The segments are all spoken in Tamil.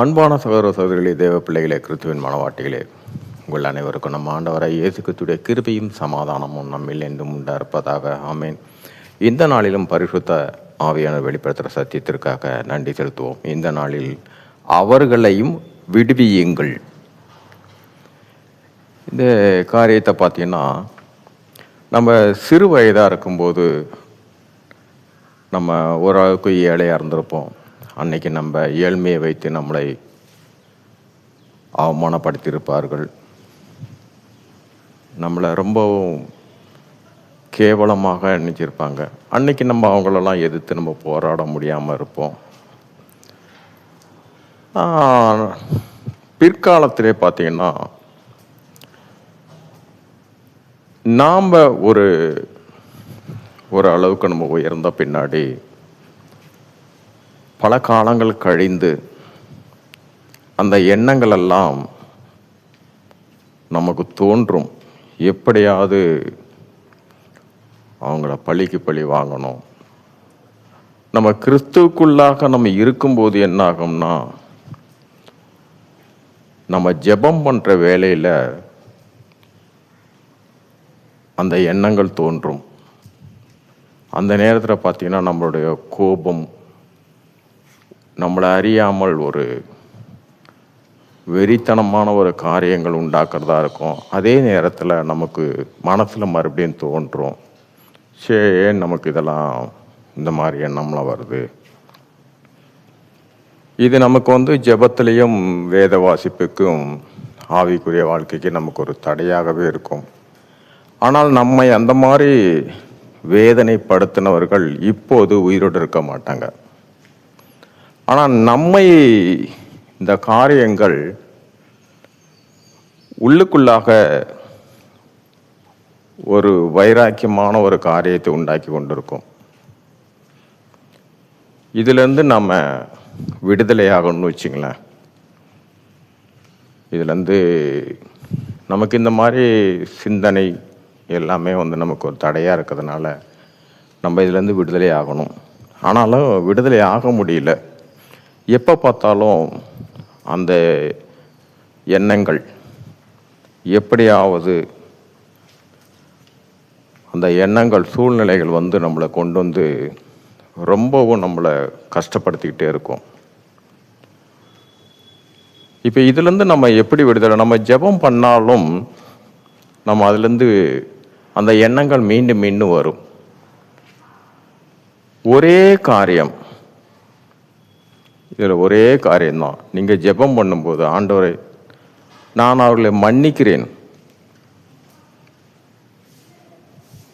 அன்பான சகோதர சகோதரிகளே தேவ பிள்ளைகளே கிறிஸ்துவின் மனவாட்டிகளே உங்கள் அனைவருக்கும் நம்ம ஆண்டவரை இயேசு கிறிஸ்துடைய கிருபையும் சமாதானமும் நம்மில் என்றும் உண்டா இருப்பதாக ஆமேன். இந்த நாளிலும் பரிசுத்த ஆவியான வெளிப்படுத்துகிற சத்தியத்திற்காக நன்றி செலுத்துவோம். இந்த நாளில் அவர்களையும் விடுவியுங்கள். இந்த காரியத்தை பார்த்தீங்கன்னா நம்ம சிறு வயதாக இருக்கும்போது நம்ம ஓரளவுக்கு ஏழையாக இருந்திருப்போம். அன்னைக்கு நம்ம ஏழ்மையை வைத்து நம்மளை அவமானப்படுத்தியிருப்பார்கள். நம்மளை ரொம்பவும் கேவலமாக நினச்சிருப்பாங்க. அன்னைக்கு நம்ம அவங்களெல்லாம் எதிர்த்து நம்ம போராட முடியாமல் இருப்போம். பிற்காலத்திலே பார்த்தீங்கன்னா நாம் ஒரு ஒரு அளவுக்கு நம்ம உயர்ந்த பின்னாடி பல காலங்கள் கழிந்து அந்த எண்ணங்கள் எல்லாம் நமக்கு தோன்றும். எப்படியாவது அவங்கள பழிக்கு பழி வாங்கணும். நம்ம கிறிஸ்துவுக்குள்ளாக நம்ம இருக்கும்போது என்ன ஆகும்னா நம்ம ஜெபம் பண்ணுற வேலையில் அந்த எண்ணங்கள் தோன்றும். அந்த நேரத்தில் பார்த்தீங்கன்னா நம்மளுடைய கோபம் நம்மளை அறியாமல் ஒரு வெறித்தனமான ஒரு காரியங்கள் உண்டாக்குறதா இருக்கும். அதே நேரத்தில் நமக்கு மனசில் மறுபடியும் தோன்றும். சே ஏன் நமக்கு இதெல்லாம் இந்த மாதிரி எண்ணம்லாம் வருது? இது நமக்கு வந்து ஜெபத்திலையும் வேத வாசிப்புக்கும் ஆவிக்குரிய வாழ்க்கைக்கு நமக்கு ஒரு தடையாகவே இருக்கும். ஆனால் நம்மை அந்த மாதிரி வேதனைப்படுத்தினவர்கள் இப்போது உயிரோடு இருக்க மாட்டாங்க. ஆனால் நம்மை இந்த காரியங்கள் உள்ளுக்குள்ளாக ஒரு வைராக்கியமான ஒரு காரியத்தை உண்டாக்கி கொண்டிருக்கும். இதுலேருந்து நம்ம விடுதலையாகணும்னு வச்சுங்களேன். இதுலேருந்து நமக்கு இந்த மாதிரி சிந்தனை எல்லாமே வந்து நமக்கு ஒரு தடையாக இருக்கிறதுனால நம்ம இதுலேருந்து விடுதலை ஆகணும் ஆனாலும் விடுதலை ஆக முடியல. எப்போ பார்த்தாலும் அந்த எண்ணங்கள் எப்படியாவது அந்த எண்ணங்கள் சூழ்நிலைகள் வந்து நம்மளை கொண்டு வந்து ரொம்பவும் நம்மளை கஷ்டப்படுத்திக்கிட்டே இருக்கும். இப்போ இதுலேருந்து நம்ம எப்படி விடுதலை? நம்ம ஜெபம் பண்ணாலும் நம்ம அதுலேருந்து அந்த எண்ணங்கள் மீண்டும் மீண்டும் வரும். ஒரே காரியம் இதில் ஒரே காரியம்தான். நீங்கள் ஜெபம் பண்ணும்போது ஆண்டவரை நான் அவர்களை மன்னிக்கிறேன்.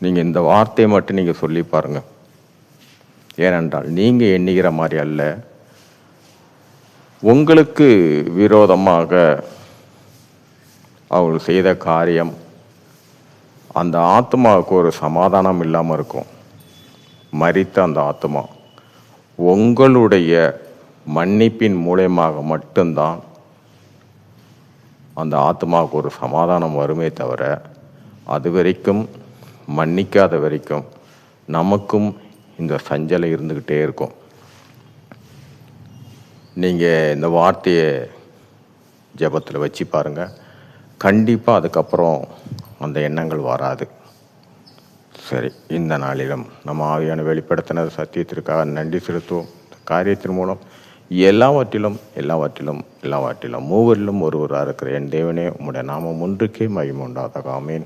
நீங்கள் இந்த வார்த்தையை மட்டும் நீங்கள் சொல்லி பாருங்க. ஏனென்றால் நீங்கள் எண்ணுகிற மாதிரி அல்ல. உங்களுக்கு விரோதமாக அவர்கள் செய்த காரியம் அந்த ஆத்மாவுக்கு ஒரு சமாதானம் இல்லாமல் இருக்கும். மறித்த அந்த ஆத்மா உங்களுடைய மன்னிப்பின் மூலயமாக மட்டும்தான் அந்த ஆத்மாவுக்கு ஒரு சமாதானம் வருமே தவிர அது வரைக்கும் மன்னிக்காத வரைக்கும் நமக்கும் இந்த சஞ்சலம் இருந்துக்கிட்டே இருக்கும். நீங்கள் இந்த வார்த்தையை ஜெபத்தில் வச்சு பாருங்கள் கண்டிப்பாக அதுக்கப்புறம் அந்த எண்ணங்கள் வராது. சரி இந்த நாளிலும் நம்ம ஆவியான வெளிப்படுத்தின சத்தியத்திற்காக நன்றி செலுத்துவோம். இந்த காரியத்தின் மூலம் எல்லாவற்றிலும் எல்லாவற்றிலும் எல்லாவற்றிலும் மூவரிலும் ஒருவராக இருக்கிற என் தேவனே உம்முடைய நாமம் ஒன்றுக்கே மகிமை உண்டாதாக ஆமேன்.